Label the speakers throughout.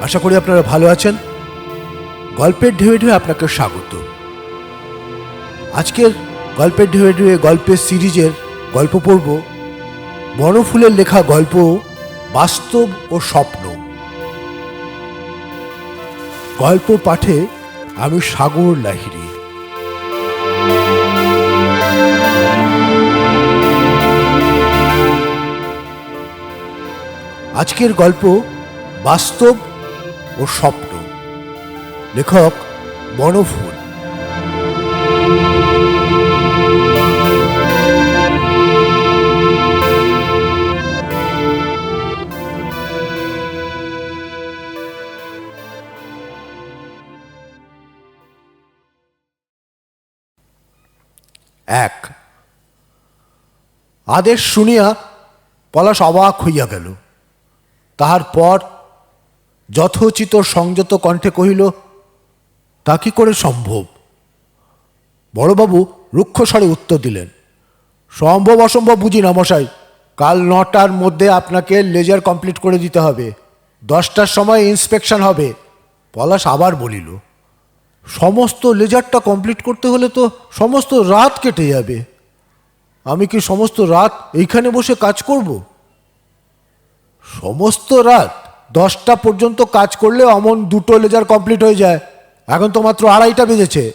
Speaker 1: আশা করি আপনারা ভালো আছেন। গল্পের ঢেউয়ে ঢেউয়ে আপনাকে স্বাগত। আজকের গল্পের ঢেউয়ে ঢেউয়ে গল্পের সিরিজের গল্প পড়ব বনফুলের লেখা গল্প বাস্তব ও স্বপ্ন। গল্প পাঠে আমি সাগর লাহিড়ী। আজকের গল্প বাস্তব ও স্বপ্ন। লেখক বনফুল এক। আদেশ শুনিয়া পলাশ অবাক হইয়া গেল। তাহার পর যথোচিত সংযত কণ্ঠে কহিল, তা কি করে সম্ভব? বড়বাবু রুক্ষস্বরে উত্তর দিলেন, সম্ভব অসম্ভব বুঝি না মশাই, কাল নটার মধ্যে আপনাকে লেজার কমপ্লিট করে দিতে হবে, দশটার সময় ইন্সপেকশন হবে। পলাশ আবার বলিল, সমস্ত লেজারটা কমপ্লিট করতে হলে তো সমস্ত রাত কেটে যাবে। আমি কি সমস্ত রাত এইখানে বসে কাজ করব? সমস্ত রাত? দশটা পর্যন্ত কাজ করলে অমন দুটো লেজার কমপ্লিট হয়ে যায়। এখন তো মাত্র আড়াইটা বেজেছে।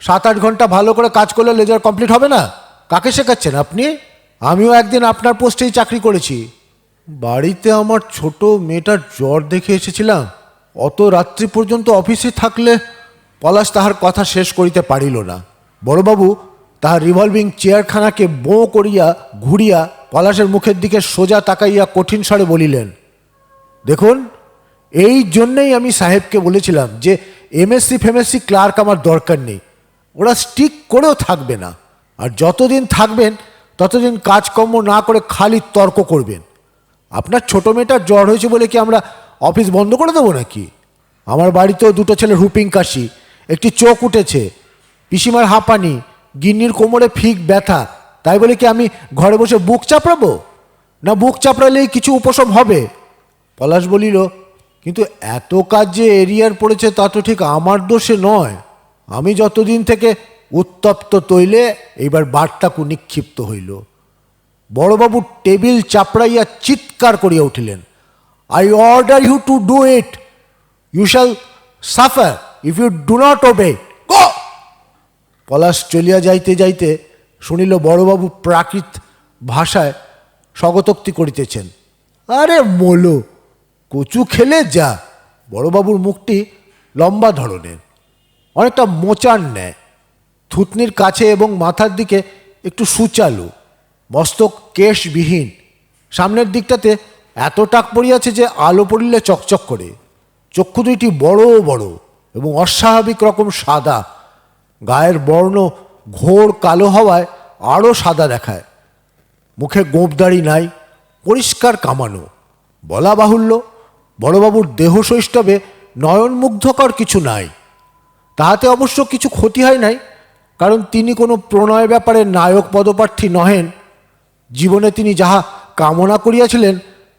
Speaker 1: সাত আট ঘণ্টা ভালো করে কাজ করলে লেজার কমপ্লিট হবে না? কাকে শেখাচ্ছেন আপনি? আমিও একদিন আপনার পোস্টেই চাকরি করেছি। বাড়িতে আমার ছোট মেয়েটার জ্বর দেখে এসেছিলাম। অত রাত্রি পর্যন্ত অফিসে থাকলে পলাশ তাহার কথা শেষ করিতে পারিল না। বড়বাবু, তাহার রিভলভিং চেয়ারখানাকে বোঁ করিয়া, ঘুরিয়া পলাশের মুখের দিকে সোজা তাকাইয়া কঠিন স্বরে বলিলেন দেখুন, এই জন্যেই আমি সাহেবকে বলেছিলাম যে এমএসসি ফেমএসসি ক্লার্ক আমার দরকার নেই। ওরা স্টিক করেও থাকবে না। আর যতদিন থাকবেন, ততদিন কাজকর্ম না করে খালি তর্ক করবেন। আপনার ছোটো মেয়েটার জ্বর হয়েছে বলে কি আমরা অফিস বন্ধ করে দেবো নাকি? আমার বাড়িতেও দুটো ছেলে হুপিং কাশি, একটি চোখ উঠেছে, পিসিমার হাঁপানি, গিন্নির কোমরে ফিক ব্যথা, তাই বলে কি আমি ঘরে বসে বুক চাপড়াবো? না, বুক চাপড়ালেই কিছু উপশম হবে? পলাশ বলিল, কিন্তু এত কাজ যে এরিয়ার পড়েছে তা তো ঠিক আমার দোষে নয়। আমি যতদিন থেকে উত্তপ্ত তৈলে এইবার বার্তাকু নিক্ষিপ্ত হইল। বড়বাবু টেবিল চাপড়াইয়া চিৎকার করিয়া উঠিলেন I order you to do it you shall suffer if you do not obey go Palash চলিয়া যাইতে যাইতে শুনিল বড়বাবু প্রাকৃত ভাষায় স্বগতোক্তি করিতেছেন, আরে মোলো কচু খেলে যা, বড়বাবুর মুখটি লম্বা ধরনের, অনেকটা মোচার ন্যায়। থুতনির কাছে এবং মাথার দিকে একটু সুচালু, মস্তক কেশবিহীন। সামনের দিকটাতে এত টাক পড়িয়াছে যে আলো পড়িলে চকচক করে। চক্ষু দুইটি বড় বড় এবং অস্বাভাবিক রকম সাদা। গায়ের বর্ণ ঘোর কালো হওয়ায় আরও সাদা দেখায়। মুখে গোঁপদাড়ি নাই, পরিষ্কার কামানো। বলা বাহুল্য বড়বাবুর দেহ শৈষ্ঠবে নয়নমুগ্ধকর কিছু নাই। তাহাতে অবশ্য কিছু ক্ষতি হয় নাই, কারণ তিনি কোনো প্রণয় ব্যাপারে নায়ক পদপ্রার্থী নহেন। জীবনে তিনি যাহা কামনা করিয়াছিলেন,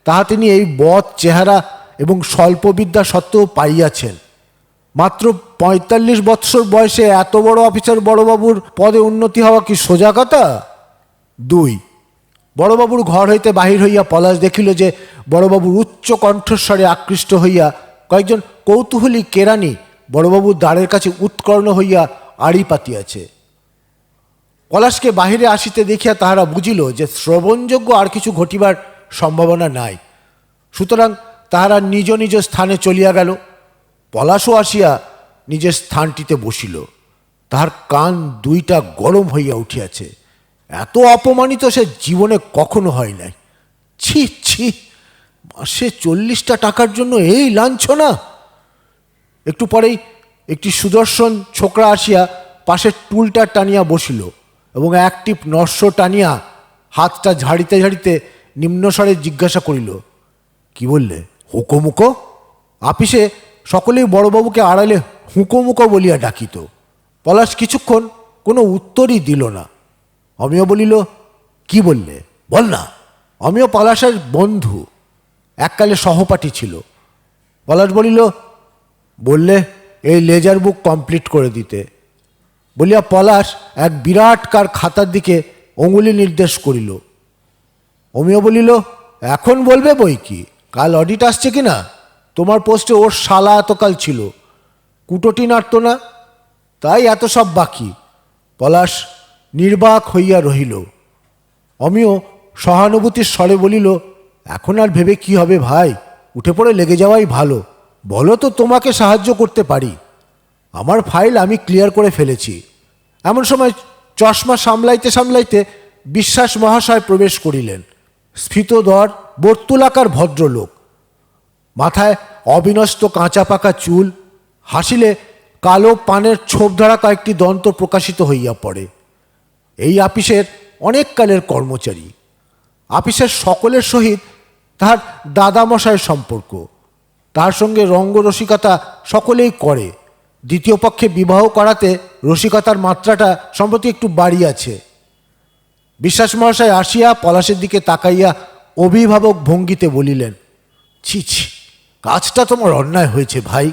Speaker 1: তাহা তিনি এই বধ চেহারা এবং স্বল্পবিদ্যা সত্ত্বেও পাইয়াছেন। মাত্র পঁয়তাল্লিশ বৎসর বয়সে এত বড় অফিসার বড়বাবুর পদে উন্নতি হওয়া কি সোজা কথা? দুই বড়বাবুর ঘর হইতে বাহির হইয়া পলাশ দেখিল যে বড়বাবুর উচ্চ কণ্ঠস্বরে আকৃষ্ট হইয়া কয়েকজন কৌতূহলী কেরানি বড়বাবুর দ্বারের কাছে উৎকর্ণ হইয়া আড়ি পাতিয়াছে। পলাশকে বাহিরে আসিতে দেখিয়া তাহারা বুঝিল যে শ্রবণযোগ্য আর কিছু ঘটিবার সম্ভাবনা নাই। সুতরাং তাহারা নিজ নিজ স্থানে চলিয়া গেল। পলাশও আসিয়া নিজের স্থানটিতে বসিল। তাহার কান দুইটা গরম হইয়া উঠিয়াছে। এত অপমানিত সে জীবনে কখনো হয় নাই। ছি ছি, মাসে চল্লিশটা টাকার জন্য এই লাঞ্ছনা। একটু পরেই একটি সুদর্শন ছোকরা আসিয়া পাশের টুলটা টানিয়া বসিল এবং এক টিপ নস্য টানিয়া হাতটা ঝাড়িতে ঝাড়িতে নিম্নস্বরে জিজ্ঞাসা করিল, কি বললে? হুকোমুকো? আপিসে সকলেই বড়বাবুকে আড়ালে হুঁকোমুকো বলিয়া ডাকিত। পলাশ কিছুক্ষণ কোনো উত্তরই দিল না। অমিয় বলিল, কি বললে? বল না। অমিয় পলাশের বন্ধু, এককালে সহপাঠী ছিল। পলাশ বলিল, বললে এই লেজার বুক কমপ্লিট করে দিতে। বলিয়া পলাশ এক বিরাট কার খাতার দিকে অঙ্গুলি নির্দেশ করিল। অমিয় বলিল, এখন বলবে বই কি? কাল অডিট আসছে কি না? তোমার পোস্টে ওর শালা এতকাল ছিল। কুটোটি নাড়ত না। তাই এত সব বাকি। পলাশ নির্বাক হইয়া রহিল। অমিয় সহানুভূতির স্বরে বলিল, এখন আর ভেবে কি হবে ভাই? উঠে পড়ে লেগে যাওয়াই ভালো। বলো তো তোমাকে সাহায্য করতে পারি। আমার ফাইল আমি ক্লিয়ার করে ফেলেছি। এমন সময় চশমা সামলাইতে সামলাইতে বিশ্বাস মহাশয় প্রবেশ করিলেন। স্ফীতদর বর্তুলাকার ভদ্রলোক। মাথায় অবিনষ্ট কাঁচা পাকা চুল। হাসিলে কালো পানের ছোপ ধরা কয়েকটি দন্ত প্রকাশিত হইয়া পড়ে। এই আপিসের অনেক কালের কর্মচারী। আপিসের সকলের সহিত তাহার দাদামশায়ের সম্পর্ক। তার সঙ্গে রঙ্গরসিকতা সকলেই করে। দ্বিতীয় পক্ষে বিবাহ করাতে রসিকতার মাত্রাটা সম্প্রতি একটু বাড়িয়াছে। বিশ্বাস মহাশয় আসিয়া পলাশের দিকে তাকাইয়া অভিভাবক ভঙ্গিতে বলিলেন, ছি ছি, কাজটা তোমার অন্যায় হয়েছে ভাই।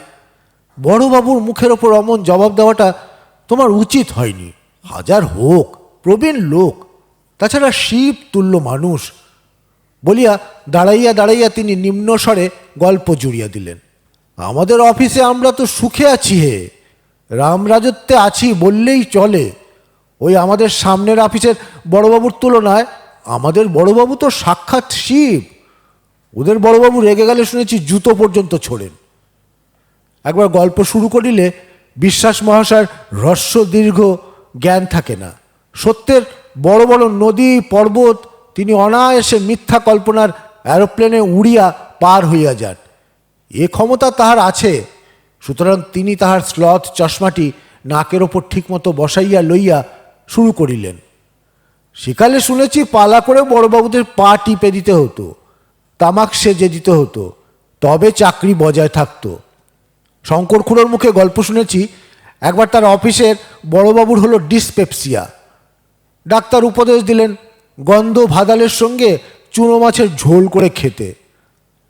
Speaker 1: বড়বাবুর মুখের ওপর অমন জবাব দেওয়াটা তোমার উচিত হয়নি। হাজার হোক প্রবীণ লোক, তাছাড়া শিব তুল্য মানুষ। বলিয়া দাঁড়াইয়া দাঁড়াইয়া তিনি নিম্ন স্বরে গল্প জুড়িয়া দিলেন, আমাদের অফিসে আমরা তো সুখে আছি হে। রামরাজত্বে আছি বললেই চলে। ওই আমাদের সামনের অফিসের বড়বাবুর তুলনায় আমাদের বড়বাবু তো সাক্ষাৎ শিব। ওদের বড়বাবু রেগে গেলে শুনেছি জুতো পর্যন্ত ছোড়েন। একবার গল্প শুরু করিলে বিশ্বাস মহাশয়ের হ্রস্ব দীর্ঘ জ্ঞান থাকে না। সত্যের বড় বড় নদী, পর্বত, তিনি অনায়াসে মিথ্যা কল্পনার অ্যারোপ্লেনে উড়িয়া পার হইয়া যান। এ ক্ষমতা তাহার আছে, সুতরাং তিনি তাহার স্লথ চশমাটি নাকের ওপর ঠিকমতো বসাইয়া লইয়া শুরু করিলেন। সেকালে শুনেছি পালা করে বড়বাবুদের পা টিপে দিতে হতো, তামাক সেজে দিতে হতো, তবে চাকরি বজায় থাকতো। শঙ্কর খুড়োর মুখে গল্প শুনেছি, একবার তার অফিসের বড়বাবুর হলো ডিসপেপসিয়া। ডাক্তার উপদেশ দিলেন, গন্ধ ভাদালের সঙ্গে চুনো মাছের ঝোল করে খেতে।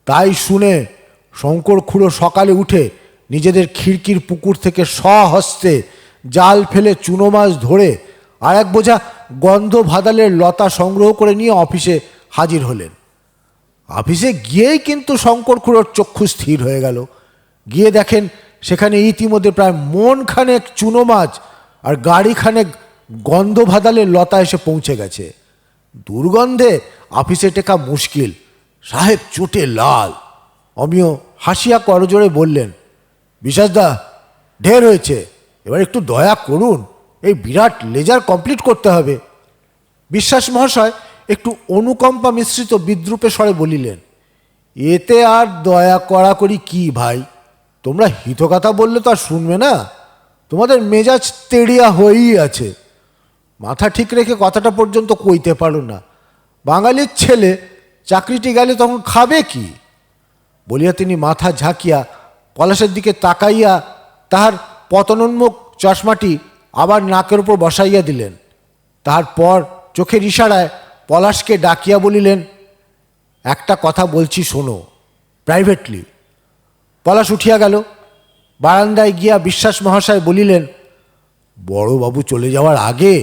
Speaker 1: তাই শুনে শঙ্কর খুড়ো সকালে উঠে নিজেদের খিড়কির পুকুর থেকে স্বহস্তে জাল ফেলে চুনো মাছ ধরে আর এক বোঝা গন্ধ ভাদালের লতা সংগ্রহ করে নিয়ে অফিসে হাজির হলেন। অফিসে গিয়েই কিন্তু শঙ্কর খুড়োর চক্ষু স্থির হয়ে গেল। গিয়ে দেখেন সেখানে ইতিমধ্যে প্রায় মন খানেক চুনো মাছ আর গাড়ি খানেক গন্ধ ভাদালের লতা এসে পৌঁছে গেছে। দুর্গন্ধে অফিসে টেকা মুশকিল, সাহেব চোটে লাল। অমিয় হাসিয়া করজোড়ে বললেন, বিশ্বাসদা, ঢের হয়েছে, এবার একটু দয়া করুন, এই বিরাট লেজার কমপ্লিট করতে হবে। বিশ্বাস মহাশয় একটু অনুকম্পা মিশ্রিত বিদ্রুপে স্বরে বলিলেন, এতে আর দয়া করা করি কি ভাই? তোমরা হিতকথা বললে তো আর শুনবে না। তোমাদের মেজাজ তেড়িয়া হয়েই আছে। মাথা ঠিক রেখে কথাটা পর্যন্ত কইতে পারো না। বাঙালির ছেলে চাকরিটি গেলে তখন খাবে কি? বলিয়া তিনি মাথা ঝাঁকিয়া পলাশের দিকে তাকাইয়া তাহার পতনোন্মুখ চশমাটি আবার নাকের উপর বসাইয়া দিলেন। তাহার পর চোখের ইশারায় পলাশকে ডাকিয়া বলিলেন, একটা কথা বলছি শোনো প্রাইভেটলি পলাশ উঠিয়া গেল, বারান্দায় গিয়া বিশ্বাস মহাশয় বলিলেন, বড়বাবু চলে যাওয়ার আগে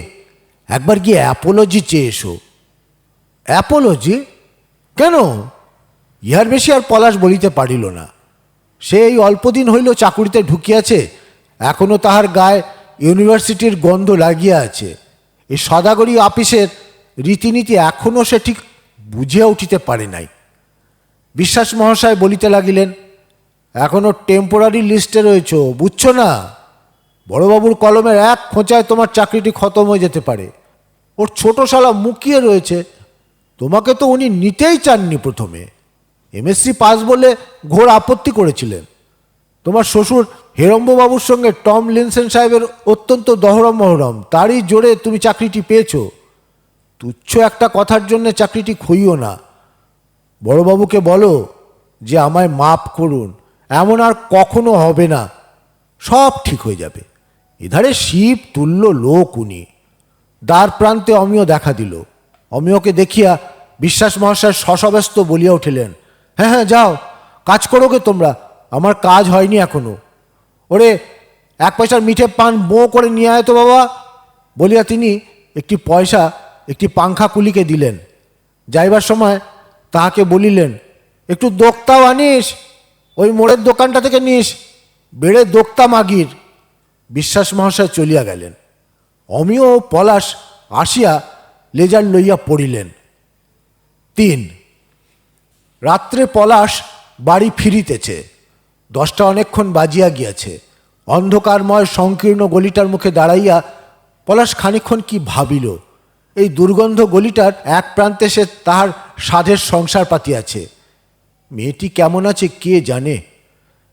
Speaker 1: একবার গিয়ে অ্যাপোলজি চেয়ে এসো। অ্যাপোলজি? কেন? ইহার বেশি আর পলাশ বলিতে পারিল না। সে এই অল্পদিন হইল চাকুরিতে ঢুকিয়াছে এখনও তাহার গায়ে ইউনিভার্সিটির গন্ধ লাগিয়া আছে। এই সদাগরি অফিসের রীতিনীতি এখনও সে ঠিক বুঝিয়া উঠিতে পারে নাই। বিশ্বাস মহাশয় বলিতে লাগিলেন এখনও টেম্পোরারি লিস্টে রয়েছ, বুঝছ না? বড়বাবুর কলমের এক খোঁচায় তোমার চাকরিটি খতম হয়ে যেতে পারে। ওর ছোট শালা মুখিয়ে রয়েছে। তোমাকে তো উনি নিতেই চাননি প্রথমে। এমএসসি পাস বলে ঘোর আপত্তি করেছিলেন। তোমার শ্বশুর হেরম্ববাবুর সঙ্গে টম লিনসেন সাহেবের অত্যন্ত দহরম মহরম, তারই জোরে তুমি চাকরিটি পেয়েছ। তুচ্ছ একটা কথার জন্য চাকরিটি খুইও না। বড়বাবুকে বলো যে আমায় মাপ করুন, এমন আর কখনো হবে না। সব ঠিক হয়ে যাবে। এধারে শিব, তুল্য, লোক উনি। দ্বার প্রান্তে অমিয় দেখা দিল। অমিয়কে দেখিয়া বিশ্বাস মহাশয় শশব্যস্ত বলিয়া উঠিলেন হ্যাঁ হ্যাঁ যাও, কাজ করো গে তোমরা, আমার কাজ হয়নি এখনও। ওরে, এক পয়সার মিঠে পান বো করে নিয়ে আয় তো বাবা। বলিয়া তিনি একটি পয়সা, একটি পাংখা কুলিকে দিলেন। যাইবার সময় তাহাকে বলিলেন, একটু দোক্তাও আনিস, ওই মোড়ের দোকানটা থেকে নিস, বেড়ে দোক্তা মাগির। বিশ্বাস মহাশয় চলিয়া গেলেন। অমিয় পলাশ আসিয়া লেজার লইয়া পড়িলেন। তিন, রাত্রে পলাশ বাড়ি ফিরিতেছে। দশটা অনেকক্ষণ বাজিয়া গিয়াছে। অন্ধকারময় সংকীর্ণ গলিটার মুখে দাঁড়াইয়া পলাশ খানিক্ষণ কি ভাবিল। এই দুর্গন্ধ গলিটার এক প্রান্তে সে তাহার সাধের সংসার পাতিয়াছে। মেয়েটি কেমন আছে কে জানে?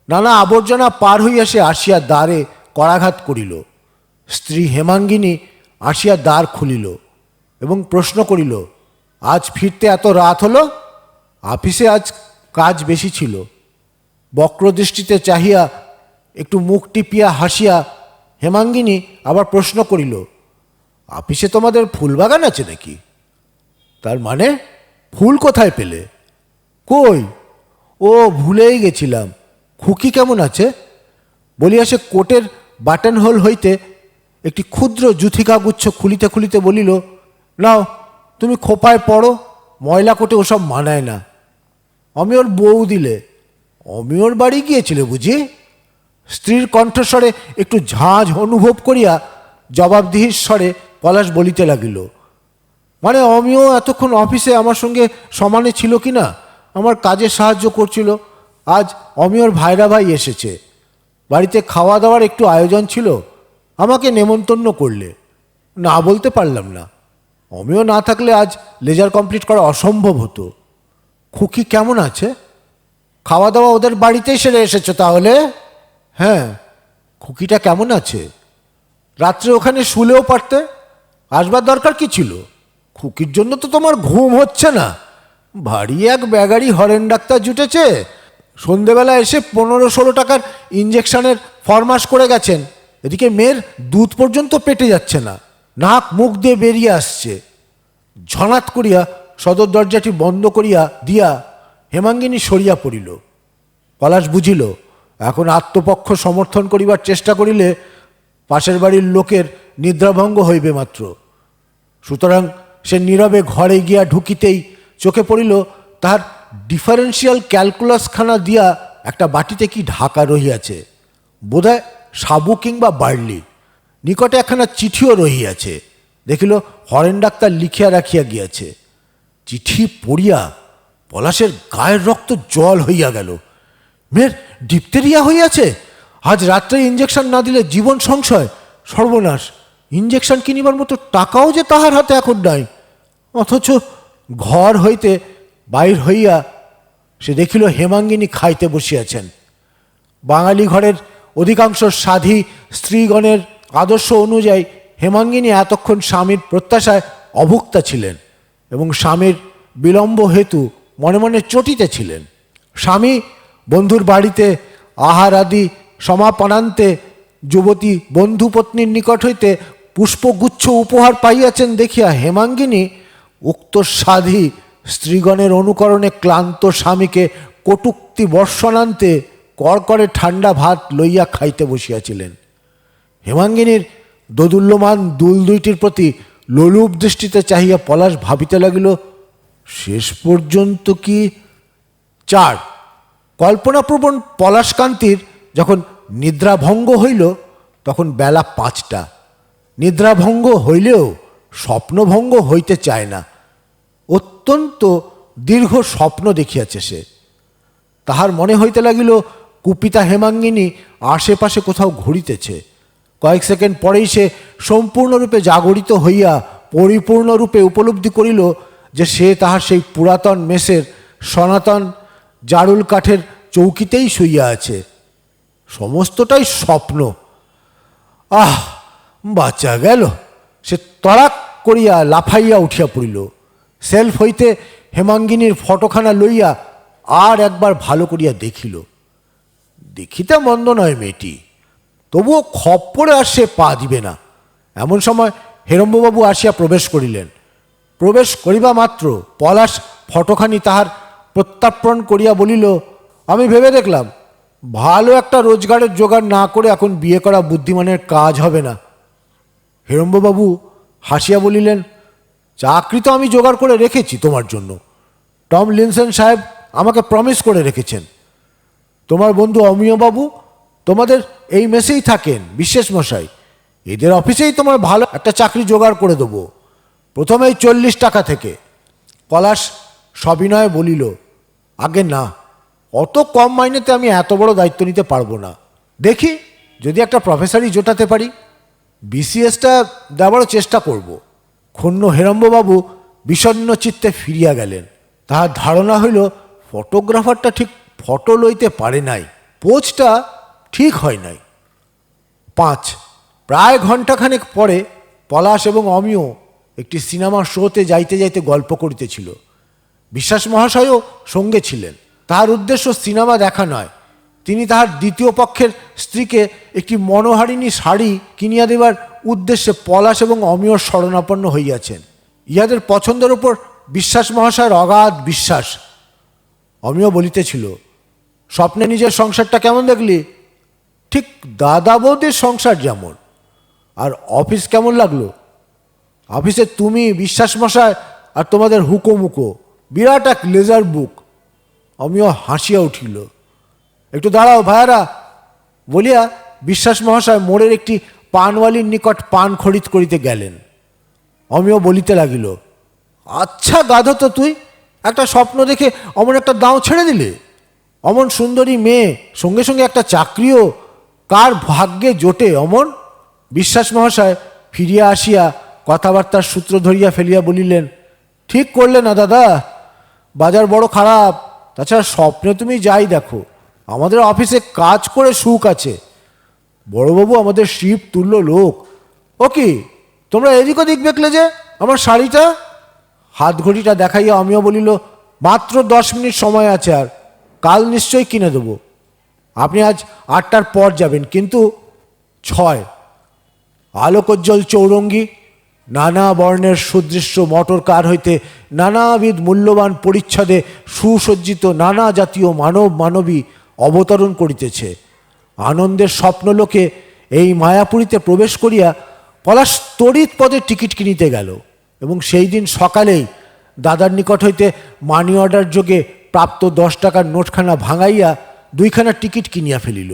Speaker 1: নানা আবর্জনা পার হইয়া সে আসিয়া দ্বারে করাঘাত করিল। স্ত্রী হেমাঙ্গিনী আসিয়া দ্বার খুলিল এবং প্রশ্ন করিল, আজ ফিরতে এত রাত হলো? আপিসে আজ কাজ বেশি ছিল। বক্রদৃষ্টিতে চাহিয়া একটু মুখ টিপিয়া হাসিয়া হেমাঙ্গিনী আবার প্রশ্ন করিল আপিসে তোমাদের ফুল বাগান আছে নাকি? তার মানে ফুল কোথায় পেলে? কই? ও ভুলেই গেছিলাম। খুকি কেমন আছে? বলিয়া সে কোটের বাটন হোল হইতে একটি ক্ষুদ্র জুথিকা গুচ্ছ খুলিতে খুলিতে বলিল, নাও, তুমি খোপায় পড়ো, ময়লা কোটে ওসব মানায় না। আমি ওর বউ দিলে, আমি ওর বাড়ি গিয়েছিলে বুঝি? স্ত্রীর কণ্ঠস্বরে একটু ঝাঁঝ অনুভব করিয়া জবাবদিহির স্বরে পলাশ বলিতে লাগিল মানে অমিও এতক্ষণ অফিসে আমার সঙ্গে সমানে ছিল কি না? আমার কাজে সাহায্য করছিল। আজ অমিয়র ভাইরা ভাই এসেছে। বাড়িতে খাওয়া দাওয়ার একটু আয়োজন ছিল। আমাকে নেমন্তন্ন করলে। না বলতে পারলাম না। অমিও না থাকলে আজ লেজার কমপ্লিট করা অসম্ভব হতো। খুকি কেমন আছে? খাওয়া দাওয়া ওদের বাড়িতেই সেরে এসেছ তাহলে? হ্যাঁ খুকিটা কেমন আছে? রাত্রে ওখানে শুলেও পারতে? আসবার দরকার কি ছিল? খুকির জন্য তো তোমার ঘুম হচ্ছে না। ভারী এক ব্যাগারি হরেন ডাক্তার জুটেছে। সন্ধেবেলা এসে পনেরো ষোলো টাকার ইঞ্জেকশনের ফরমাস করে গেছেন। এদিকে মেয়ের দুধ পর্যন্ত পেটে যাচ্ছে না। নাক, মুখ দিয়ে বেরিয়ে আসছে। ঝনাত করিয়া সদর দরজাটি বন্ধ করিয়া দিয়া হেমাঙ্গিনী সরিয়া পড়িল। পলাশ বুঝিল, এখন আত্মপক্ষ সমর্থন করিবার চেষ্টা করিলে পাশের বাড়ির লোকের নিদ্রাভঙ্গ হইবে মাত্র। সুতরাং সে নীরবে ঘরে গিয়া ঢুকিতেই চোখে পড়িল, তাহার ডিফারেন্সিয়াল ক্যালকুলাসখানা দিয়া একটা বাটিতে কি ঢাকা রহিয়াছে। বোধহয় সাবু কিংবা বার্লি। নিকটে একখানা চিঠিও রহিয়াছে। দেখিল, হরেন ডাক্তার লিখিয়া রাখিয়া গিয়াছে। চিঠি পড়িয়া পলাশের গায়ের রক্ত জল হইয়া গেল। মেয়ের ডিপতেরিয়া হইয়াছে? আজ রাত্রে ইঞ্জেকশন না দিলে জীবন সংশয়? সর্বনাশ। ইঞ্জেকশন কিনিবার মতো টাকাও যে তাহার হাতে এখন নাই। অথচ ঘর হইতে বাইর হইয়া সে দেখিল, হেমাঙ্গিনী খাইতে বসিয়াছেন। বাঙালি ঘরের অধিকাংশ সাধী স্ত্রীগণের আদর্শ অনুযায়ী হেমাঙ্গিনী এতক্ষণ স্বামীর প্রত্যাশায় অভুক্তা ছিলেন এবং স্বামীর বিলম্ব হেতু মনে মনে চটিতে ছিলেন। স্বামী বন্ধুর বাড়িতে আহার আদি সমাপনান্তে যুবতী বন্ধু পত্নীর নিকট হইতে পুষ্পগুচ্ছ উপহার পাইয়াছেন দেখিয়া হেমাঙ্গিনী উক্ত সাধী স্ত্রীগণের অনুকরণে ক্লান্ত স্বামীকে কটুক্তি বর্ষণান্তে করকরে ঠান্ডা ভাত লইয়া খাইতে বসিয়াছিলেন। হেমাঙ্গিনীর দোদুল্যমান দুল দুইটির প্রতি লোলুপ দৃষ্টিতে চাহিয়া পলাশ ভাবিতে লাগিল, শেষ পর্যন্ত কি? চার। কল্পনাপ্রবণ পলাশকান্তির যখন নিদ্রাভঙ্গ হইল, তখন বেলা পাঁচটা। নিদ্রাভঙ্গ হইলেও স্বপ্নভঙ্গ হইতে চায় না। অত্যন্ত দীর্ঘ স্বপ্ন দেখিয়াছে সে। তাহার মনে হইতে লাগিল কুপিতা হেমাঙ্গিনী আশেপাশে কোথাও ঘুরিতেছে। কয়েক সেকেন্ড পরেই সে সম্পূর্ণরূপে জাগরিত হইয়া পরিপূর্ণরূপে উপলব্ধি করিল যে সে তাহার সেই পুরাতন মেসের সনাতন জারুল কাঠের চৌকিতেই শুইয়া আছে। সমস্তটাই স্বপ্ন। আহ, বাঁচা গেল। সে তরাক করিয়া লাফাইয়া উঠিয়া পড়িল। সেলফ হইতে হেমাঙ্গিনীর ফটোখানা লইয়া আর একবার ভালো করিয়া দেখিল। দেখিতে মন্দ নয় মেয়েটি। তবুও খপ্পরে আর সে পা দিবে না। এমন সময় হেরম্ববাবু আসিয়া প্রবেশ করিলেন। প্রবেশ করিবা মাত্র, পলাশ ফটোখানি তাহার প্রত্যার্পণ করিয়া বলিল, আমি ভেবে দেখলাম, ভালো একটা রোজগারের জোগাড় না করে এখন বিয়ে করা বুদ্ধিমানের কাজ হবে না। হেরম্ববাবু হাসিয়া বলিলেন, চাকরি তো আমি জোগাড় করে রেখেছি তোমার জন্য। টম লিনসেন সাহেব আমাকে প্রমিস করে রেখেছেন। তোমার বন্ধু অমিয়বাবু তোমাদের এই মেসেই থাকেন বিশেষ মশাই। এদের অফিসেই তোমার ভালো একটা চাকরি জোগাড় করে দেবো। প্রথমেই চল্লিশ টাকা থেকে। পলাশ সবিনয়ে বলিল, আগে না, অত কম মাইনেতে আমি এত বড় দায়িত্ব নিতে পারব না। দেখি, যদি একটা প্রফেসরই জোটাতে পারি। বিসিএসটা দেওয়ারও চেষ্টা করব। ক্ষুণ্ণ হেরম্ববাবু বিষণ্ণ চিত্তে ফিরিয়া গেলেন। তাহার ধারণা হইল, ফটোগ্রাফারটা ঠিক ফটো লইতে পারে নাই পোজটা ঠিক হয় নাই। পাঁচ, প্রায় ঘণ্টাখানেক পরে পলাশ এবং অমিয় একটি সিনেমা শোতে যাইতে যাইতে গল্প করিতেছিল। বিশ্বাস মহাশয়ও সঙ্গে ছিলেন। তাহার উদ্দেশ্য সিনেমা দেখা নয়। তিনি তাহার দ্বিতীয় পক্ষের স্ত্রীকে একটি মনোহারিণী শাড়ি কিনিয়া দেবার উদ্দেশ্যে পলাশ এবং অমিয়র শরণাপন্ন হইয়াছেন। ইহাদের পছন্দের উপর বিশ্বাস মহাশয়ের অগাধ বিশ্বাস। অমিয় বলিতেছিল স্বপ্নে নিজের সংসারটা কেমন দেখলি? ঠিক দাদা বৌদির সংসার যেমন। আর অফিস কেমন লাগল? অফিসে তুমি, বিশ্বাস মশাই, আর তোমাদের হুকোমুকো। বিরাট এক লেজার বুক। আমিও হাসিয়া উঠিল। একটু দাঁড়াও ভাইয়ারা। বলিয়া বিশ্বাস মহাশয় মোড়ের একটি পানওয়ালির নিকট পান খরিদ করিতে গেলেন। অমিও বলিতে লাগিল আচ্ছা গাধ তো তুই, একটা স্বপ্ন দেখে অমন একটা দাও ছেড়ে দিলে? অমন সুন্দরী মেয়ে, সঙ্গে সঙ্গে একটা চাকরিও। কার ভাগ্যে জোটে অমন? বিশ্বাস মহাশয়, ফিরিয়া আসিয়া কথাবার্তার সূত্র ধরিয়া ফেলিয়া বলিলেন, ঠিক করলে না দাদা, বাজার বড় খারাপ। তাছাড়া স্বপ্নে তুমি যাই দেখো, আমাদের অফিসে কাজ করে সুখ আছে। বড়বাবু আমাদের শিব তুল্য লোক। ও কি, তোমরা এদিক ওদিক দেখলে যে আমার শাড়িটা? হাত ঘড়িটা দেখাইয়া আমিও বলিল, মাত্র দশ মিনিট সময় আছে আর। কাল নিশ্চয়ই কিনে দেবো। আপনি আজ আটটার পর যাবেন, কিন্তু ছয়। আলোকোজ্জ্বল চৌরঙ্গি, নানা বর্ণের সুদৃশ্য মোটর কার হইতে নানাবিধ মূল্যবান পরিচ্ছদে সুসজ্জিত নানা জাতীয় মানব মানবী অবতরণ করিতেছে। আনন্দের স্বপ্নলোকে এই মায়াপুরীতে প্রবেশ করিয়া পলাশ তড়িৎ পদে টিকিট কিনিতে গেল এবং সেই দিন সকালেই দাদার নিকট হইতে মানি অর্ডার যোগে প্রাপ্ত দশ টাকার নোটখানা ভাঙাইয়া দুইখানা টিকিট কিনিয়া ফেলিল।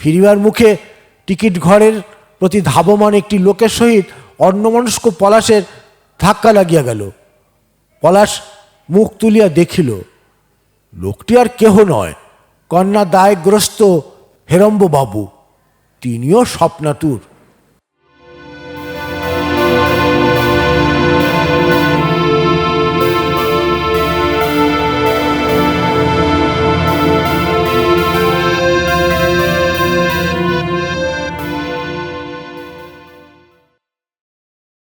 Speaker 1: ফিরিবার মুখে টিকিট ঘরের প্রতি ধাবমান একটি লোকের সহিত অন্যমনস্ক পলাশের ধাক্কা লাগিয়া গেল। পলাশ মুখ তুলিয়া দেখিল, লোকটি আর কেহ নয়, কন্যা দায়গ্রস্ত হেরম্ববাবু। তিনিও স্বপ্নাতুর।